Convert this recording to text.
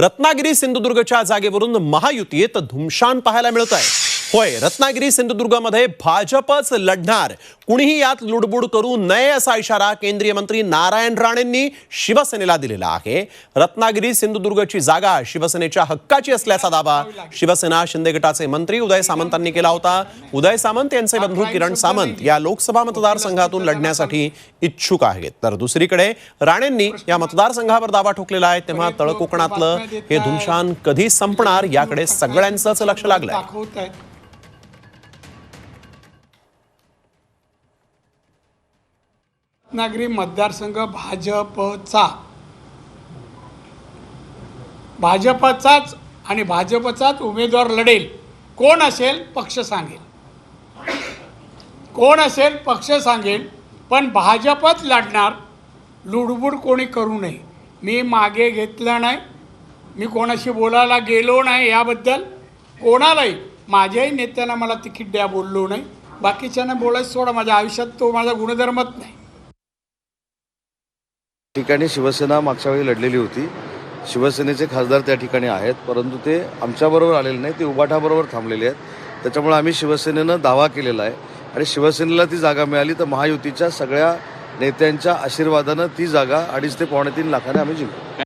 रत्नागिरी सिंधुदुर्गच्या जागेवरून महायुतीत धुमशान पाहायला मिळत आहे होय रत्नागिरी सिंधुदुर्गमध्ये भाजपच लढणार. कुणीही यात लुडबुड करू नये असा इशारा केंद्रीय मंत्री नारायण राणेंनी शिवसेनेला दिलेला आहे. रत्नागिरी सिंधुदुर्गची जागा शिवसेनेच्या हक्काची असल्याचा दावा शिवसेना शिंदे गटाचे मंत्री उदय सामंतांनी केला होता. उदय सामंत यांचे बंधू किरण सामंत या लोकसभा मतदारसंघातून लढण्यासाठी इच्छुक आहेत. तर दुसरीकडे राणेंनी या मतदारसंघावर दावा ठोकलेला आहे. तेव्हा तळकोकणातलं हे धुमशान कधी संपणार याकडे सगळ्यांचंच लक्ष लागलंय. रत्नागिरी मतदारसंघ भाजपचा. भाजपचाच आणि भाजपचाच उमेदवार लढेल. कोण असेल? पक्ष सांगेल. कोण असेल? पक्ष सांगेल. पण भाजपच लढणार. लुडबुड कोणी करू नये. मी मागे घेतलं नाही. मी कोणाशी बोलायला गेलो नाही याबद्दल. कोणालाही. माझ्याही नेत्यांना मला तिकीट द्या बोललो नाही. बाकीच्यांना बोलायचं सोडा. माझ्या आयुष्यात तो माझा गुणधर्मच नाही. ठिकाणी शिवसेना मागच्या वेळी लढलेली होती. शिवसेनेचे खासदार त्या ठिकाणी आहेत परंतु ते आमच्याबरोबर आलेले नाही ते उबाठाबरोबर थांबलेले आहेत. त्याच्यामुळे आम्ही शिवसेनेनं दावा केलेला आहे आणि शिवसेनेला ती जागा मिळाली तर महायुतीच्या सगळ्या नेत्यांच्या आशीर्वादानं ती जागा अडीच ते पावणे तीन लाखाने आम्ही जिंकू.